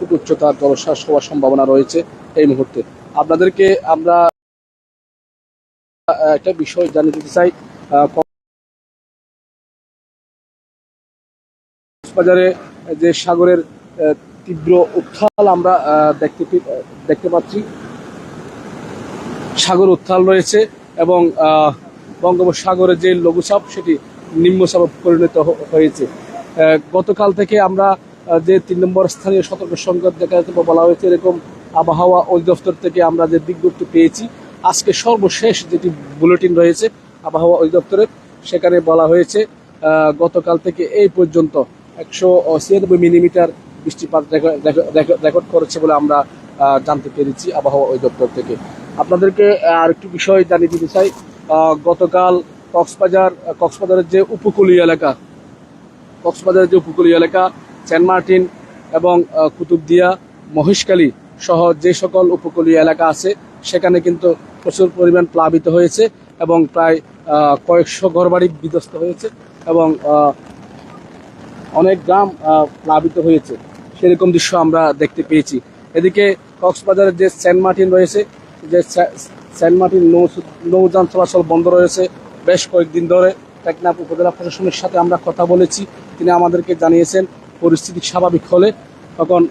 Foot উচ্চতার জলশ্বাস হওয়ার সম্ভাবনা রয়েছে এই মুহূর্তে। আপনাদেরকে আমরা একটা বিষয় জানিয়ে দিতে চাই কক্সবাজারে যে সাগরের তীব্র উত্থাল আমরা দেখতে দেখতে পাচ্ছি। সাগর উত্থাল রয়েছে এবং বঙ্গোপসাগরের যে লঘুচাপ, সেটি নিম্নচাপে পরিণত হয়েছে। গতকাল থেকে আমরা যে তিন নম্বর স্থানীয় সতর্ক সংকেত দেখা যাচ্ছে বলা হয়েছে, এরকম আবহাওয়া অধিদপ্তর থেকে আমরা যে বিজ্ঞপ্তি পেয়েছি, আজকে সর্বশেষ যেটি বুলেটিন রয়েছে আবহাওয়া অধিদপ্তরের, সেখানে বলা হয়েছে গতকাল থেকে এই পর্যন্ত একশো ছিয়ানব্বই মিলিমিটার বৃষ্টিপাত রেকর্ড করেছে বলে আমরা জানতে পেরেছি আবহাওয়া অধিদপ্তর থেকে। আপনাদেরকে আর একটু বিষয় জানিয়ে দিতে চাই গতকাল কক্সবাজার, কক্সবাজারের যে উপকূলীয় এলাকা, কক্সবাজারের যে উপকূলীয় এলাকা সেন্ট মার্টিন এবং কুতুবদিয়া, মহেশখালী সহ যে সকল উপকূলীয় এলাকা আছে, সেখানে কিন্তু প্রচুর পরিমাণ প্লাবিত হয়েছে এবং প্রায় কয়েকশো ঘরবাড়ি বিধ্বস্ত হয়েছে এবং অনেক গ্রাম প্লাবিত হয়েছে। সেরকম দৃশ্য আমরা দেখতে পেয়েছি। এদিকে কক্সবাজারের যে সেন্ট মার্টিন রয়েছে, যে সেন্ট মার্টিন নৌ নৌযান চলাচল বন্ধ রয়েছে বেশ কয়েকদিন ধরে। টেকনাফ উপজেলা প্রশাসনের সাথে আমরা কথা বলেছি। তিনি আমাদেরকে জানিয়েছেন পরিস্থিতি স্বাভাবিক হলে তখন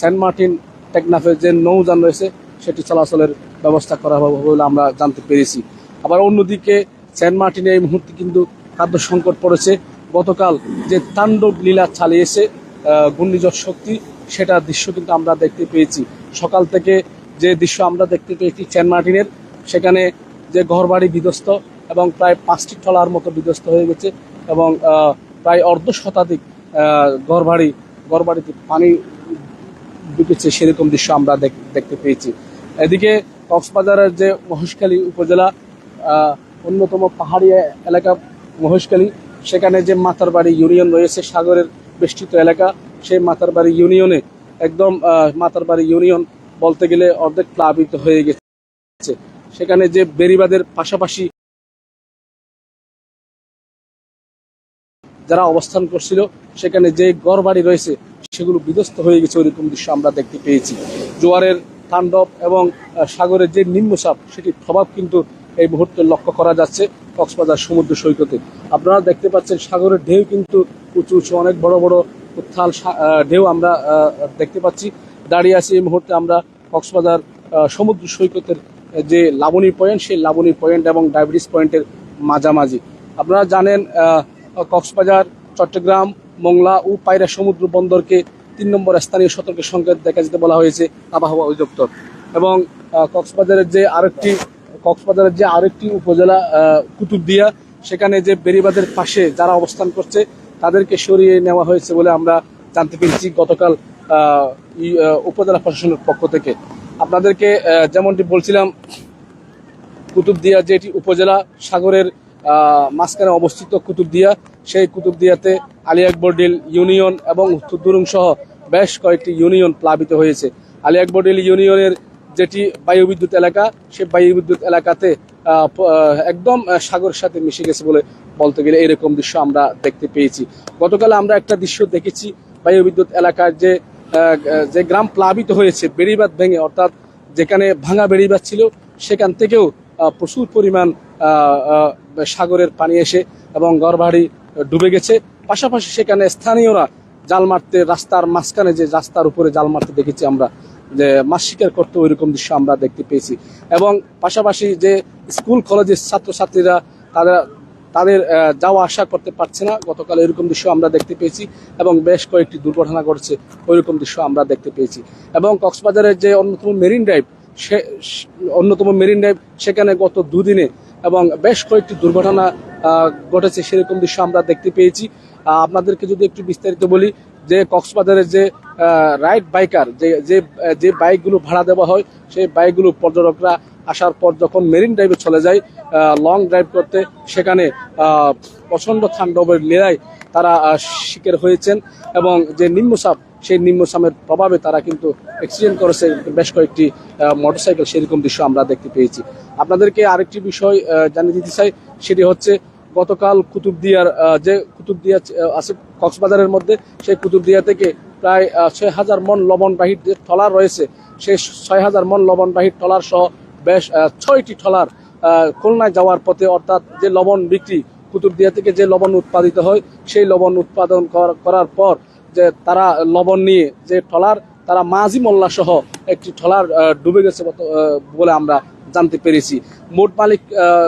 সেন্ট মার্টিন টেকনাফের যে নৌযান রয়েছে, সেটি চলাচলের ব্যবস্থা করা হবে বলে আমরা জানতে পেরেছি। আবার অন্যদিকে, সেন্ট মার্টিনে এই মুহূর্তে কিন্তু খাদ্য সংকট পড়েছে। গতকাল যে তাণ্ডব লীলা চালিয়েছে ঘূর্ণিঝড় শক্তি, সেটা দৃশ্য কিন্তু আমরা দেখতে পেয়েছি। সকাল থেকে যে দৃশ্য আমরা দেখতে পেয়েছি সেন্ট মার্টিনের, সেখানে যে ঘরবাড়ি বিধ্বস্ত এবং প্রায় পাঁচটি ট্রলার মতো বিধ্বস্ত হয়ে গেছে এবং প্রায় অর্ধ শতাধিক ঘরবাড়ি ঘরবাড়িতে পানি ঢুকেছে, সেরকম দৃশ্য আমরা দেখ- দেখতে পেয়েছি। এদিকে কক্সবাজারের যে মহেশখালী উপজেলা অন্যতম পাহাড়ি এলাকা মহেশখালী, সেখানে যে মাতারবাড়ি ইউনিয়ন রয়েছে, সাগরের বেষ্টিত এলাকা, সেই মাতারবাড়ি ইউনিয়নে একদম মাতারবাড়ি ইউনিয়ন বলতে গেলে অর্ধেক প্লাবিত হয়ে গেছে। সেখানে যে বেরিবাদের পাশাপাশি যারা অবস্থান করছিল, সেখানে যে গড় বাড়ি রয়েছে, সেগুলো বিধ্বস্ত হয়ে গেছে ওইরকম দৃশ্য আমরা দেখতে পেয়েছি। জোয়ারের তাণ্ডব এবং সাগরের যে নিম্নচাপ, সেটির প্রভাব কিন্তু এই মুহূর্তে লক্ষ্য করা যাচ্ছে কক্সবাজার সমুদ্র সৈকতে। আপনারা দেখতে পাচ্ছেন, সাগরের ঢেউ কিন্তু উঁচু উঁচু, অনেক বড় বড় উত্থাল ঢেউ আমরা দেখতে পাচ্ছি। দাঁড়িয়ে আছি এই মুহূর্তে আমরা কক্সবাজার সমুদ্র সৈকতের যে লাবণী পয়েন্ট, সেই লাবণী পয়েন্ট এবং ডায়াবেটিস পয়েন্টের মাঝামাঝি। আপনারা জানেন কক্সবাজার, চট্টগ্রাম, মোংলা ও পায়রা সমুদ্র বন্দরকে তিন নম্বর স্থানীয় সতর্ক সংকেত দেখা যেতে বলা হয়েছে আবহাওয়া অধিদপ্তর। এবং কক্সবাজারের যে আরেকটি, কক্সবাজারের যে আরেকটি উপজেলা কুতুবদিয়া, সেখানে যে বেরিবাদের পাশে যারা অবস্থান করছে, তাদেরকে সরিয়ে নেওয়া হয়েছে বলে আমরা জানতে পেরেছি গতকাল উপজেলা প্রশাসনের পক্ষ থেকে। আপনাদেরকে যেমনটি বলছিলাম, কুতুবদিয়া যেটি উপজেলা সাগরের মাঝখানে অবস্থিত কুতুবদিয়া। সেই কুতুবদিয়াতে আলী আকবরডিল ইউনিয়ন এবং উত্তরদুরুং সহ বেশ কয়েকটি ইউনিয়ন প্লাবিত হয়েছে। আলী আকবরডিল ইউনিয়নের যেটি বায়ু বিদ্যুৎ এলাকা, সেই বায়ু বিদ্যুৎ এলাকাতে একদম সাগরের সাথে মিশে গেছে বলে বলতে গেলে এরকম দৃশ্য আমরা দেখতে পেয়েছি। গতকাল আমরা একটা দৃশ্য দেখেছি, বায়ু বিদ্যুৎ এলাকার যে যে গ্রাম প্লাবিত হয়েছে, বেড়িবাঁধ ভেঙে, অর্থাৎ যেখানে ভাঙা বেড়িবাঁধ ছিল, সেখান থেকেও প্রচুর পরিমাণ সাগরের পানি এসে এবং ঘরবাড়ি ডুবে গেছে। পাশাপাশি সেখানে স্থানীয়রা জাল মারতে রাস্তার মাঝখানে যে রাস্তার উপরে জাল মারতে দেখেছি আমরা, যে মাছ শিকার করতে ওইরকম দৃশ্য আমরা দেখতে পেয়েছি। এবং পাশাপাশি যে স্কুল, কলেজের ছাত্রছাত্রীরা তারা, তাদের যাওয়া আসা করতে পারছে না, গতকাল এরকম দৃশ্য আমরা দেখতে পেয়েছি এবং বেশ কয়েকটি দুর্ঘটনা ঘটছে, ওইরকম দৃশ্য আমরা দেখতে পেয়েছি। এবং কক্সবাজারের যে অন্যতম মেরিন ড্রাইভ, সে- অন্যতম মেরিন ড্রাইভ, সেখানে গত দুদিনে এবং বেশ কয়েকটি দুর্ঘটনা ঘটেছে সেরকম দৃশ্য আমরা দেখতে পেয়েছি। আপনাদেরকে যদি একটু বিস্তারিত বলি, যে কক্সবাজারের যে রাইড বাইকার, যে যে যে বাইকগুলো ভাড়া দেওয়া হয়, সেই বাইকগুলো পর্যটকরা আসার পর যখন মেরিন ড্রাইভে চলে যায় লং ড্রাইভ করতে, সেখানে প্রচণ্ড তাণ্ডবের লীলায় তারা শিকার হয়েছেন এবং যে নিম্নচাপ সেই নিম্নচাপের প্রভাবে তারা কিন্তু অ্যাক্সিডেন্ট করেছে। বেশ কয়েকটি মোটরসাইকেল সেরকম দৃশ্য আমরা দেখতে পেয়েছি। আপনাদেরকে আরেকটি বিষয় জানিয়ে দিতে চাই, সেটি হচ্ছে গতকাল কুতুবদিয়ার যে কুতুবদিয়া আছে কক্সবাজারের মধ্যে, সেই কুতুবদিয়া থেকে প্রায় ছয় হাজার মন লবণবাহী যে ট্রলার রয়েছে, সেই ছয় হাজার মন লবণবাহী ট্রলার সহ বেশ ছয়টি ট্রলার খুলনায় যাওয়ার পথে অর্থাৎ যে লবণ বিক্রি কুতুবদিয়া থেকে যে লবণ উৎপাদিত হয়, সেই লবণ উৎপাদন কর- করার পর যে তারা লবণ নিয়ে যে ট্রলার তারা মাঝি মোল্লা সহ একটি ট্রলার ডুবে গেছে বলে আমরা জানতে পেরেছি। বোট মালিক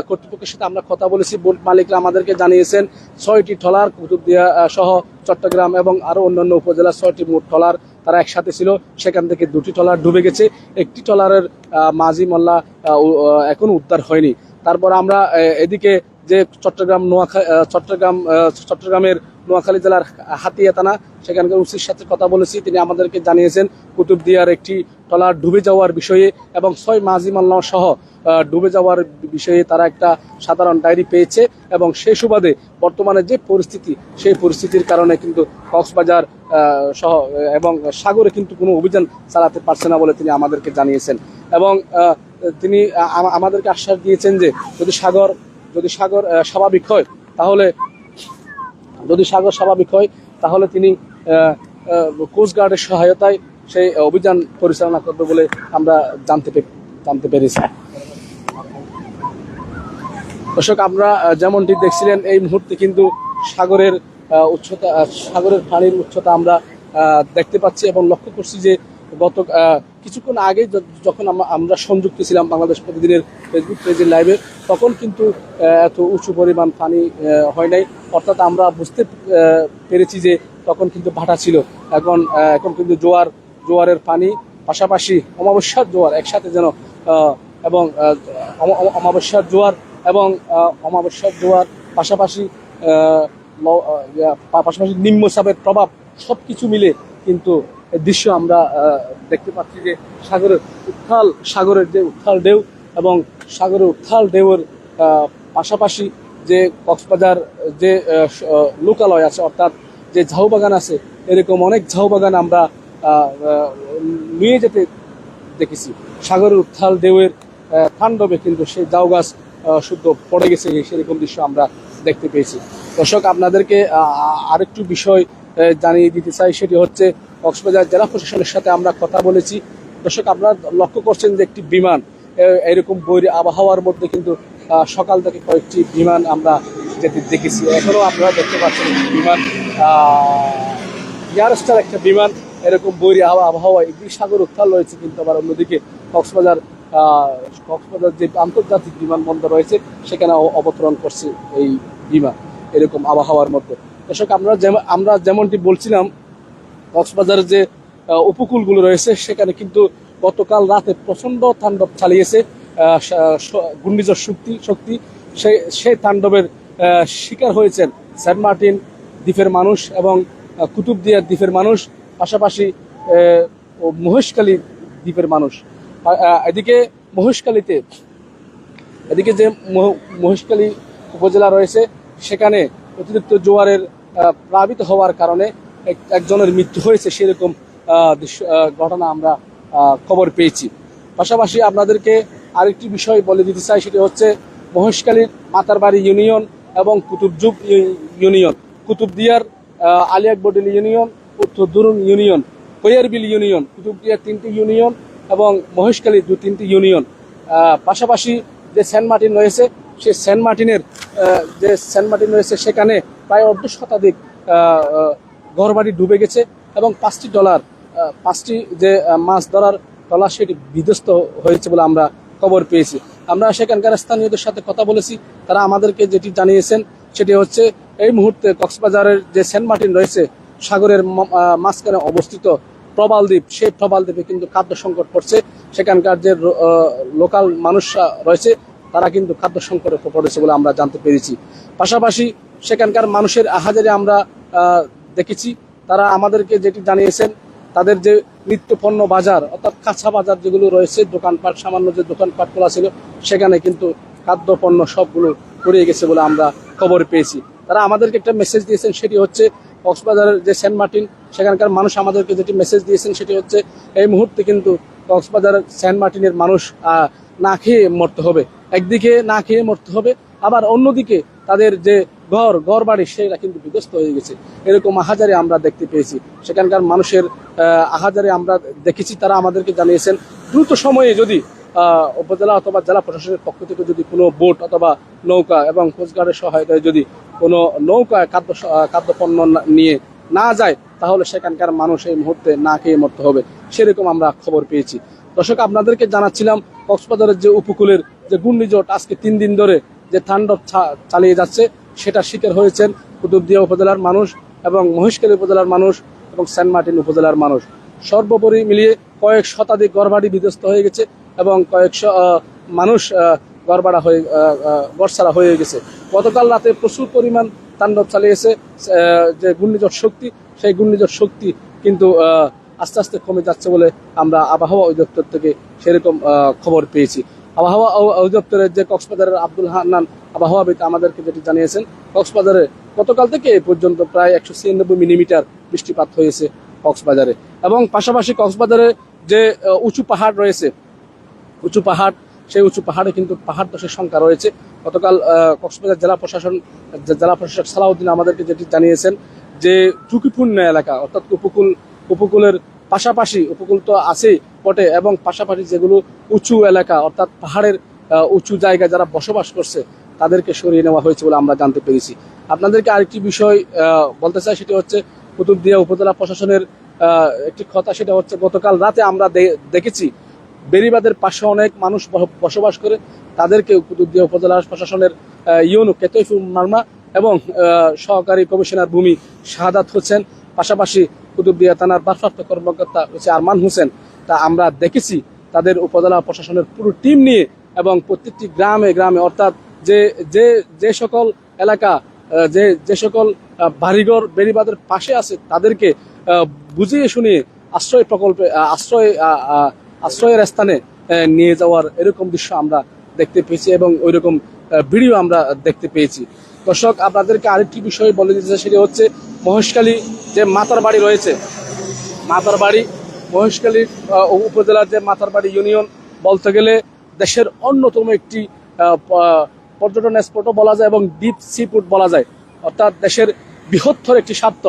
কর্তৃপক্ষের সাথে আমরা কথা বলেছি। বোট মালিকরা আমাদেরকে জানিয়েছেন, ছয়টি ট্রলার কুতুবদিয়া সহ চট্টগ্রাম এবং আরও অন্যান্য উপজেলার ছয়টি মোট ট্রলার তারা একসাথে ছিল। সেখান থেকে দুটি ট্রলার ডুবে গেছে। একটি ট্রলারের মাঝি মোল্লা এখনও উদ্ধার হয়নি। তারপর আমরা এদিকে যে চট্টগ্রাম নোয়াখা চট্টগ্রাম চট্টগ্রামের নোয়াখালী জেলার হাতিয়া থানা, সেখানকার উচির সাথে কথা বলেছি। তিনি আমাদেরকে জানিয়েছেন, কুতুবদিয়ার একটি টলার ডুবে যাওয়ার বিষয়ে এবং ছয় মাঝি মাল্লা সহ ডুবে যাওয়ার বিষয়ে তারা একটা সাধারণ ডায়েরি পেয়েছে এবং সেই সুবাদে বর্তমানে যে পরিস্থিতি, সেই পরিস্থিতির কারণে কিন্তু কক্সবাজার সহ, এবং সাগরে কিন্তু কোনো অভিযান চালাতে পারছে না বলে তিনি আমাদেরকে জানিয়েছেন। এবং তিনি আমাদেরকে আশ্বাস দিয়েছেন যে যদি সাগর যদি সাগর স্বাভাবিক হয়, তাহলে, যদি সাগর স্বাভাবিক হয়, তাহলে তিনি কোস্টগার্ডের সহায়তায় সেই অভিযান পরিচালনা করবে বলে আমরা জানতে জানতে পেরেছি। দর্শক, আমরা যেমনটি দেখছিলেন, এই মুহূর্তে কিন্তু সাগরের উচ্চতা সাগরের পানির উচ্চতা আমরা দেখতে পাচ্ছি এবং লক্ষ্য করছি যে গত কিছুক্ষণ আগে যখন আমরা- সংযুক্ত ছিলাম বাংলাদেশ প্রতিদিনের ফেসবুক পেজের লাইভে তখন কিন্তু এত উঁচু পরিমাণ পানি হয় নাই। অর্থাৎ আমরা বুঝতে পেরেছি যে তখন কিন্তু ভাটা ছিল। এখন এখন কিন্তু জোয়ার, জোয়ারের পানি, পাশাপাশি অমাবস্যার জোয়ার একসাথে যেন এবং অমাবস্যার জোয়ার এবং অমাবস্যার জোয়ার, পাশাপাশি পাশাপাশি নিম্নচাপের প্রভাব সব কিছু মিলে কিন্তু দৃশ্য আমরা দেখতে পাচ্ছি যে সাগরের উত্থাল, সাগরের যে উত্থাল ঢেউ এবং সাগরের উত্থাল ঢেউয়ের পাশাপাশি যে কক্সবাজার যে লোকালয় আছে, অর্থাৎ যে ঝাউ বাগান আছে, এরকম অনেক ঝাউ বাগান আমরা নিয়ে যেতে দেখেছি। সাগরের উত্থাল ঢেউয়ের তাণ্ডবে কিন্তু সেই ঝাউ গাছ শুদ্ধ পড়ে গেছে সেরকম দৃশ্য আমরা দেখতে পেয়েছি। দর্শক, আপনাদেরকে আরেকটু বিষয় জানিয়ে দিতে চাই, সেটি হচ্ছে কক্সবাজার জেলা প্রশাসনের সাথে আমরা কথা বলেছি। দর্শক, আপনারা লক্ষ্য করছেন যে একটি বিমান এরকম বৈরী আবহাওয়ার মধ্যে কিন্তু সকাল থেকে কয়েকটি বিমান আমরা যেতে দেখেছি। এখনও আপনারা দেখতে পাচ্ছেন একটি বিমান এয়ারস্টার একটা বিমান, এরকম বৈরী আবহাওয়া একদিকে সাগর উত্থাল রয়েছে কিন্তু আবার অন্যদিকে কক্সবাজার কক্সবাজার যে আন্তর্জাতিক বিমানবন্দর রয়েছে, সেখানে অবতরণ করছে এই বিমান, এরকম আবহাওয়ার মধ্যে। দর্শক আমরা যেমন, আমরা যেমনটি বলছিলাম কক্সবাজারের যে উপকূলগুলো রয়েছে সেখানে কিন্তু গতকাল রাতে প্রচণ্ড তাণ্ডব চালিয়েছে ঘূর্ণিঝড় শক্তি শক্তি। সেই সেই তাণ্ডবের শিকার হয়েছেন সেন্ট মার্টিন দ্বীপের মানুষ এবং আহ, কুতুবদিয়ার দ্বীপের মানুষ পাশাপাশি মহেশখালী দ্বীপের মানুষ। এদিকে মহেশখালীতে এদিকে যে মহ- মহেশখালী উপজেলা রয়েছে সেখানে অতিরিক্ত জোয়ারের প্লাবিত হওয়ার কারণে একজনের মৃত্যু হয়েছে, সেরকম ঘটনা আমরা খবর পেয়েছি। পাশাপাশি আপনাদেরকে আরেকটি বিষয় বলে দিতে চাই, সেটি হচ্ছে মহেশখালীর মাতারবাড়ি ইউনিয়ন এবং ইউ- ইউনিয়ন। কুতুবদিয়ার আলিয়াকবডিল ইউনিয়ন, উত্তর দুরুন ইউনিয়ন, কৈয়ারবিল ইউনিয়ন, কুতুবদিয়ার তিনটি ইউনিয়ন এবং মহেশখালীর দু তিনটি ইউনিয়ন। পাশাপাশি যে সেন্ট মার্টিন রয়েছে, সে সেন্ট মার্টিনের যে সেন্ট মার্টিন রয়েছে, সেখানে প্রায় অর্ধ শতাধিক ঘরবাড়ি ডুবে গেছে এবং পাঁচটি ডলার পাঁচটি যে মাছ ধরার ডলার সেটি বিধ্বস্ত হয়েছে বলে আমরা খবর পেয়েছি। আমরা সেখানকার স্থানীয়দের সাথে কথা বলেছি, তারা আমাদেরকে যেটি জানিয়েছেন সেটি হচ্ছে, এই মুহূর্তে কক্সবাজারের যে সেন্ট মার্টিন রয়েছে, সাগরের মাঝখানে অবস্থিত প্রবাল দ্বীপ, সেই প্রবাল দ্বীপে কিন্তু খাদ্য সংকট পড়ছে। সেখানকার যে লোকাল মানুষরা রয়েছে, তারা কিন্তু খাদ্য সংকটে পড়েছে বলে আমরা জানতে পেরেছি। পাশাপাশি সেখানকার মানুষের আহাজারে আমরা দেখেছি। তারা আমাদেরকে যেটি জানিয়েছেন, তাদের যে নিত্যপণ্য বাজার, অর্থাৎ কাঁচা বাজার যেগুলো রয়েছে, দোকানপাট, সামান্য যে দোকানপাট খোলা ছিল, সেখানে কিন্তু খাদ্যপণ্য সবগুলো পড়িয়ে গেছে বলে আমরা খবর পেয়েছি। তারা আমাদেরকে একটা মেসেজ দিয়েছেন, সেটি হচ্ছে কক্সবাজারের যে সেন্ট মার্টিন, সেখানকার মানুষ আমাদেরকে যেটি মেসেজ দিয়েছেন, সেটি হচ্ছে, এই মুহূর্তে কিন্তু কক্সবাজারের সেন্ট মার্টিনের মানুষ না খেয়ে মরতে হবে। একদিকে না খেয়ে মরতে হবে, আবার অন্যদিকে তাদের যে ঘর ঘর বাড়ি সেটা কিন্তু বিধ্বস্ত হয়ে গেছে। এরকম আহাজারি আমরা দেখতে পেয়েছি। সেখানকার মানুষের আহ, আহাজারি আমরা দেখেছি তারা আমাদেরকে জানিয়েছেন দ্রুত সময়ে যদি উপজেলা অথবা জেলা প্রশাসনের পক্ষ থেকে যদি কোনো বোট অথবা নৌকা এবং কোস্টগার্ডের সহায়তায় যদি কোনো নৌকা খাদ্য খাদ্যপণ্য নিয়ে না যায় তাহলে সেখানকার মানুষ এই মুহূর্তে না খেয়ে মরতে হবে। সেরকম আমরা খবর পেয়েছি। দর্শক আপনাদেরকে জানাচ্ছিলাম কক্সবাজারের যে উপকূলের যে ঘূর্ণিঝড় আজকে তিন দিন ধরে যে তাণ্ডব চালিয়ে যাচ্ছে সেটা শিকার হয়েছেন কুতুবদিয়া উপজেলার মানুষ এবং মহেশখালী উপজেলার মানুষ এবং সেন্ট মার্টিন উপজেলার মানুষ। সর্বোপরি মিলিয়ে কয়েক শতাধিক গড়বাড়ি বিধ্বস্ত হয়ে গেছে এবং কয়েকশো মানুষ গড়বাড়া হয়ে গড়ছাড়া হয়ে গেছে। গতকাল রাতে প্রচুর পরিমাণ তাণ্ডব চালিয়েছে যে ঘূর্ণিঝড় শক্তি, সেই ঘূর্ণিঝড় শক্তি কিন্তু আস্তে আস্তে কমে যাচ্ছে বলে আমরা আবহাওয়া অধিদপ্তর থেকে সেরকম খবর পেয়েছি। আবহাওয়া অধিদপ্তরের যে কক্সবাজারের আব্দুল হান্নান আবহাওয়াবিদ আমাদেরকে যেটি জানিয়েছেন, কক্সবাজারে গতকাল থেকে এ পর্যন্ত প্রায় একশো ছিয়ানব্বই মিলিমিটার বৃষ্টিপাত হয়েছে কক্সবাজারে। এবং পাশাপাশি কক্সবাজারে যে উঁচু পাহাড় রয়েছে, উঁচু পাহাড়, সেই উঁচু পাহাড়ে কিন্তু পাহাড় দশের সংখ্যা রয়েছে। গতকাল কক্সবাজার জেলা প্রশাসন জেলা প্রশাসক সালাউদ্দিন আমাদেরকে যেটি জানিয়েছেন যে, ঝুঁকিপূর্ণ এলাকা, অর্থাৎ উপকূল, উপকূলের পাশাপাশি, উপকূল তো আছেই বটে, এবং পাশাপাশি যেগুলো উঁচু এলাকা, অর্থাৎ পাহাড়ের উঁচু জায়গায় যারা বসবাস করছে তাদেরকে সরিয়ে নেওয়া হয়েছে বলে আমরা জানতে পেরেছি। আপনাদেরকে আরেকটি বিষয় বলতে চাই, সেটি হচ্ছে কুতুবদিয়া উপজেলা প্রশাসনের একটি কথা, সেটা হচ্ছে গতকাল রাতে আমরা দেখেছি বেরিবাদের পাশে অনেক মানুষ বসবাস করে। তাদেরকে কুতুবদিয়া উপজেলা প্রশাসনের ইউনু কেতইফুল মার্মা এবং সহকারী কমিশনার ভূমি শাহাদাত হোসেন, পাশাপাশি কুতুবদিয়া থানার ভারপ্রাপ্ত কর্মকর্তা হচ্ছে আরমান হোসেন। তা আমরা দেখেছি তাদের উপজেলা প্রশাসনের পুরো টিম নিয়ে এবং প্রত্যেকটি গ্রামে গ্রামে, অর্থাৎ যে যে যে সকল এলাকা যে যে সকল বাড়িঘর বেড়িবাদের পাশে আছে, তাদেরকে বুঝিয়ে শুনিয়ে আশ্রয় প্রকল্পে আশ্রয় আশ্রয়ের স্থানে নিয়ে যাওয়ার এরকম দৃশ্য আমরা দেখতে পেয়েছি এবং ওই রকম ভিডিও আমরা দেখতে পেয়েছি। দর্শক, আপনাদেরকে আরেকটি বিষয় বলে দিতে সেটি হচ্ছে মহেশখালী যে মাতার বাড়ি রয়েছে, মাতার বাড়ি মহেশখালী উপজেলার যে মাতার বাড়ি ইউনিয়ন বলতে গেলে দেশের অন্যতম একটি পর্যটন স্পটও বলা যায় এবং ডিপ সি ফুড বলা যায়। অর্থাৎ দেশের বৃহত্তর একটি স্বার্থ,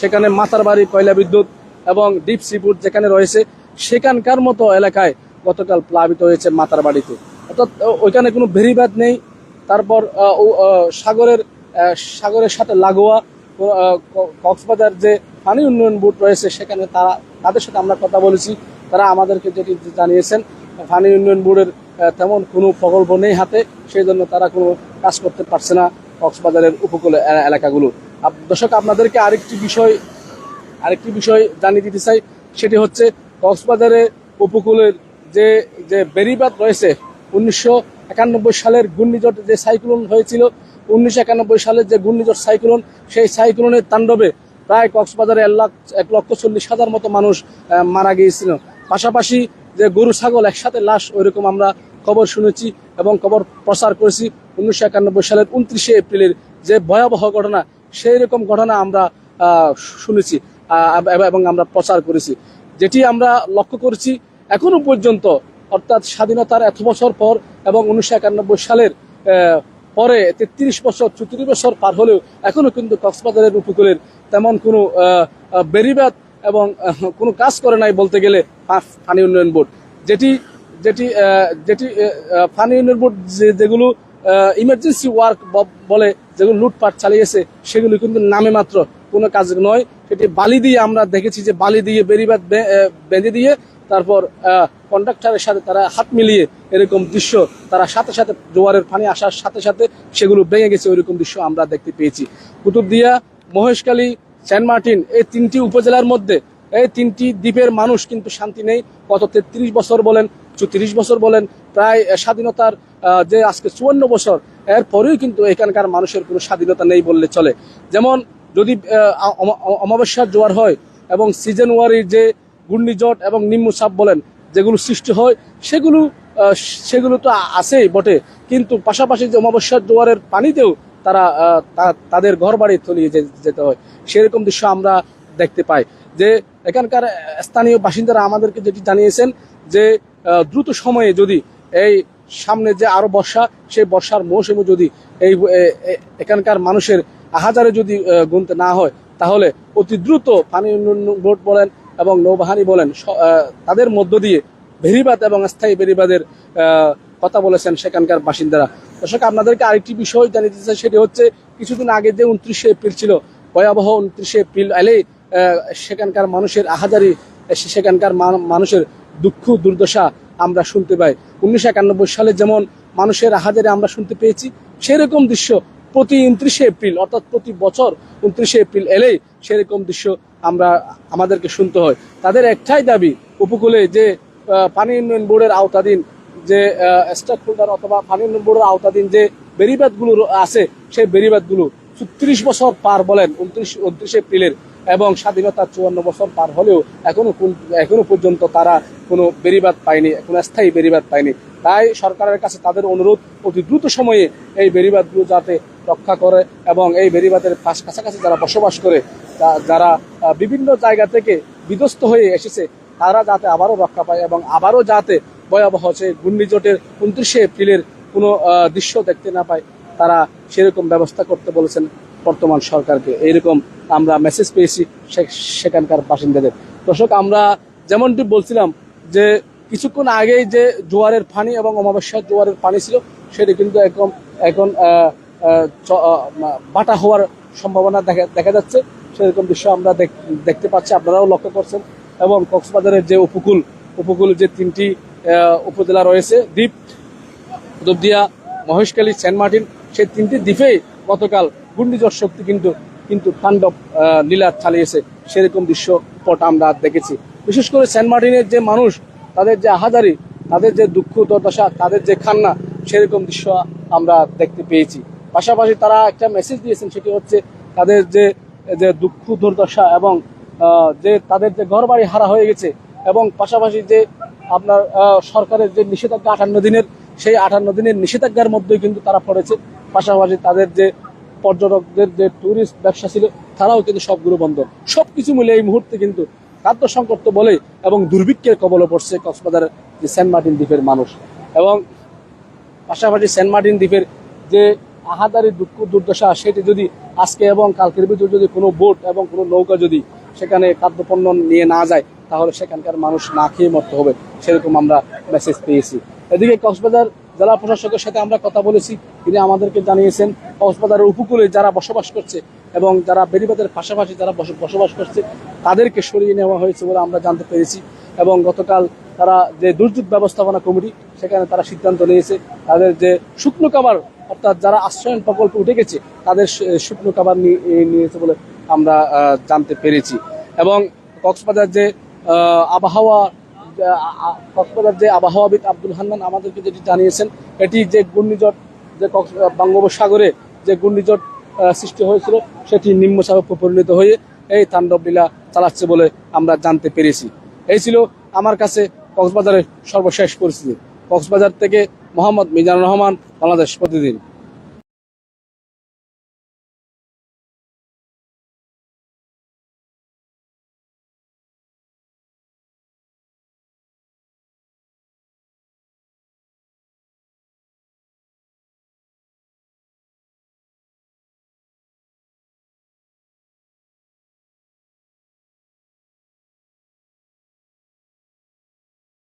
সেখানে মাতার বাড়ি, কয়লা বিদ্যুৎ এবং ডিপ সি ফুড যেখানে রয়েছে, সেখানকার মতো এলাকায় গতকাল প্লাবিত হয়েছে মাতার বাড়িতে। অর্থাৎ ওইখানে কোনো ভেরিবাদ নেই। তারপর সাগরের সাগরের সাথে লাগোয়া কক্সবাজার যে পানি উন্নয়ন বোর্ড রয়েছে, সেখানে তারা, তাদের সাথে আমরা কথা বলেছি। তারা আমাদেরকে যেটি জানিয়েছেন, পানি উন্নয়ন বোর্ডের তেমন কোনো প্রকল্প নেই হাতে সেই জন্য তারা কোনো কাজ করতে পারছে না কক্সবাজারের উপকূল এলাকাগুলো। দর্শক, আপনাদেরকে আরেকটি বিষয় আরেকটি বিষয় জানিয়ে দিতে চাই, সেটি হচ্ছে কক্সবাজারে উপকূলের যে যে বেরিবাদ রয়েছে, উনিশশো একানব্বই সালের ঘূর্ণিঝড় যে সাইক্লোন হয়েছিল, উনিশশো একানব্বই সালের যে ঘূর্ণিঝড় সাইক্লোন, সেই সাইক্লোনের তাণ্ডবে প্রায় কক্সবাজারে এক লাখ, এক লক্ষ চল্লিশ হাজার মতো মানুষ মারা গিয়েছিল। পাশাপাশি যে গরু, ছাগল একসাথে লাশ, ওইরকম আমরা খবর শুনেছি এবং খবর প্রচার করেছি উনিশশো একানব্বই সালের উনত্রিশে এপ্রিলের যে ভয়াবহ ঘটনা সেই রকম ঘটনা আমরা শুনেছি এবং আমরা প্রচার করেছি। যেটি আমরা লক্ষ্য করেছি এখনও পর্যন্ত অর্থাৎ স্বাধীনতার এত বছর পর এবং উনিশশো একানব্বই সালের পরে তেত্রিশ বছর চৌত্রিশ বছর পার হলেও এখনও কিন্তু কক্সবাজারের উপকূলের তেমন কোনো আহ, এবং কোনো কাজ করে নাই বলতে গেলে পানি উন্নয়ন বোর্ড। যেটি যেটি যেটি উন্নয়ন বোর্ড যেগুলো ইমার্জেন্সি ওয়ার্ক বলে যেগুলো লুটপাট চালিয়েছে, সেগুলো কিন্তু নামে মাত্র কোনো কাজ নয়। সেটি বালি দিয়ে আমরা দেখেছি যে বালি দিয়ে বেরিবাদ বেঁধে দিয়ে তারপর কন্ডাক্টরের সাথে তারা হাত মিলিয়ে এরকম দৃশ্য তারা সাথে সাথে জোয়ারের পানি আসার সাথে সাথে সেগুলো ভেঙে গেছে, ওইরকম দৃশ্য আমরা দেখতে পেয়েছি। কুতুবদিয়া, মহেশখালী, সেন্ট মার্টিন, এই তিনটি উপজেলার মধ্যে, এই তিনটি দ্বীপের মানুষ কিন্তু শান্তি নেই। গত তেত্রিশ বছর বলেন চৌত্রিশ বছর বলেন, প্রায় স্বাধীনতার যে আজকে চুয়ান্ন বছর, এরপরেও কিন্তু এখানকার মানুষের কোনো স্বাধীনতা নেই বললে চলে। যেমন যদি অমাবস্যার জোয়ার হয় এবং সিজন ওয়ারির যে ঘূর্ণিঝড় এবং নিম্নচাপ বলেন, যেগুলো সৃষ্টি হয়, সেগুলো সেগুলো তো আছেই বটে। কিন্তু পাশাপাশি যে অমাবস্যার জোয়ারের পানিতেও তারা তাদের ঘর বাড়ি তলিয়ে যেতে হয়। সেরকম দৃশ্য আমরা দেখতে পাই। যে এখানকার স্থানীয় বাসিন্দারা আমাদেরকে যেটি জানিয়েছেন যে দ্রুত সময়ে যদি এই সামনে যে আরও বর্ষা, সেই বর্ষার মৌসুমে যদি এই এখানকার মানুষের আহাজারে যদি গুনতে না হয়, তাহলে অতি দ্রুত পানি উন্নয়ন বোর্ড বলেন এবং নৌবাহিনী বলেন তাদের মধ্য দিয়ে বেরিবাদ এবং স্থায়ী বেরিবাদের কথা বলেছেন সেখানকার বাসিন্দারা। দর্শক, আপনাদেরকে আরেকটি বিষয় জানিয়ে দিতে সেটি হচ্ছে কিছুদিন আগে যে উনত্রিশে এপ্রিল ছিল, ভয়াবহ উনত্রিশে এপ্রিল এলেই সেখানকার মানুষের আহাজারি সেখানকার মানুষের দুঃখ, দুর্দশা আমরা শুনতে পাই। উনিশশো একানব্বই সালে যেমন মানুষের আহাজারি আমরা শুনতে পেয়েছি, সেরকম দৃশ্য প্রতি উনত্রিশে এপ্রিল, অর্থাৎ প্রতি বছর উনত্রিশে এপ্রিল এলেই সেরকম দৃশ্য আমরা, আমাদেরকে শুনতে হয়। তাদের একটাই দাবি উপকূলে যে পানি উন্নয়ন বোর্ডের আওতাধীন যে স্টক হোল্ডার অথবা পানি উন্নয়ন বোর্ডের আওতাধীন যে বেরিবাদগুলো আছে, সেই বেরিবাদগুলো ছত্রিশ বছর পার বলেন, উনত্রিশ উনত্রিশ এপ্রিলের। এবং স্বাধীনতার চুয়ান্ন বছর পার হলেও এখনও এখনও পর্যন্ত তারা কোনো বেরিবাদ পায়নি, কোনো স্থায়ী বেরিবাদ পায়নি। তাই সরকারের কাছে তাদের অনুরোধ, অতি দ্রুত সময়ে এই বেরিবাদগুলো যাতে রক্ষা করে এবং এই বেরিবাদের পাশ কাছাকাছি যারা বসবাস করে যারা বিভিন্ন জায়গা থেকে বিধ্বস্ত হয়ে এসেছে, তারা যাতে আবারও রক্ষা পায় এবং আবারও যাতে ভয়াবহ হচ্ছে ঘূর্ণিঝড়ের উনত্রিশে এপ্রিলের কোনো দৃশ্য দেখতে না পায়, তারা সেরকম ব্যবস্থা করতে বলেছেন বর্তমান সরকারকে। এইরকম আমরা মেসেজ পেয়েছি সেখানকার বাসিন্দাদের। দর্শক, আমরা যেমনটি বলছিলাম যে কিছুক্ষণ আগেই যে জোয়ারের পানি এবং অমাবস্যার জোয়ারের পানি ছিল, সেটি কিন্তু এখন এখন বাটা হওয়ার সম্ভাবনা দেখা দেখা যাচ্ছে। সেরকম দৃশ্য আমরা দেখ- দেখতে পাচ্ছি। আপনারাও লক্ষ্য করছেন। এবং কক্সবাজারের যে উপকূল উপকূল যে তিনটি উপজেলা রয়েছে, দ্বীপ কুতুবদিয়া মহেশখালী, সেন্ট মার্টিন, সেই তিনটি দ্বীপেই গতকাল ঘূর্ণিঝড় শক্তি কিন্তু কিন্তু তাণ্ডব লীলা চালিয়েছে। সেরকম দৃশ্য পট আমরা দেখেছি। বিশেষ করে সেন্ট মার্টিনের যে মানুষ, তাদের যে আহাজারি তাদের যে দুঃখ, দুর্দশা, তাদের যে খান্না সেরকম দৃশ্য আমরা দেখতে পেয়েছি। পাশাপাশি তারা একটা মেসেজ দিয়েছেন, সেটি হচ্ছে তাদের যে যে দুঃখ, দুর্দশা এবং যে তাদের যে ঘর বাড়ি হারা হয়ে গেছে এবং পাশাপাশি যে আপনার সরকারের যে নিষেধাজ্ঞা আটান্ন দিনের, সেই আটান্ন দিনের নিষেধাজ্ঞার মধ্যেই কিন্তু তারা পড়েছে। পাশাপাশি তাদের যে পর্যটকদের যে ট্যুরিস্ট ব্যবসা ছিল, তারাও কিন্তু সবগুলো বন্ধ। সবকিছু মিলে এই মুহূর্তে কিন্তু খাদ্য সংকট তো বলে এবং দুর্ভিক্ষের কবলে পড়ছে কক্সবাজারের যে সেন্ট মার্টিন দ্বীপের মানুষ। এবং পাশাপাশি সেন্ট মার্টিন দ্বীপের যে আহাদারি দুঃখ দুর্দশা, সেটি যদি আজকে এবং কালকের ভিতরে যদি কোনো বোট এবং কোনো নৌকা যদি সেখানে খাদ্যপণ্য নিয়ে না যায়, তাহলে সেখানকার মানুষ না খেয়ে মরতে হবে, সেরকম আমরা মেসেজ পেয়েছি। এদিকে কক্সবাজার জেলা প্রশাসকের সাথে আমরা কথা বলেছি। তিনি আমাদেরকে জানিয়েছেন, কক্সবাজারের উপকূলে যারা বসবাস করছে এবং যারা বেরিবাদের পাশাপাশি যারা বস- বসবাস করছে, তাদেরকে সরিয়ে নেওয়া হয়েছে বলে আমরা জানতে পেরেছি এবং গতকাল তারা যে দুর্যোগ ব্যবস্থাপনা কমিটি, সেখানে তারা সিদ্ধান্ত নিয়েছে, তাদের যে শুকনো কাবার অর্থাৎ যারা আশ্রয়ন প্রকল্প উঠে গেছে, তাদের শুকনো নিয়ে নিয়েছে বলে আমরা জানতে পেরেছি। এবং কক্সবাজার যে আবহাওয়া কক্সবাজার যে আবহাওয়াবিদ আব্দুল হান্নান আমাদেরকে যেটি জানিয়েছেন, এটি যে ঘূর্ণিঝড়, যে বঙ্গোপসাগরে যে ঘূর্ণিঝড় সৃষ্টি হয়েছিল, সেটি নিম্নচাপে পরিণত হয়ে এই তাণ্ডব লীলা চালাচ্ছে বলে আমরা জানতে পেরেছি। এই ছিল আমার কাছে কক্সবাজারের সর্বশেষ পরিস্থিতি। কক্সবাজার থেকে মোহাম্মদ মিজানুর রহমান, বাংলাদেশ প্রতিদিন।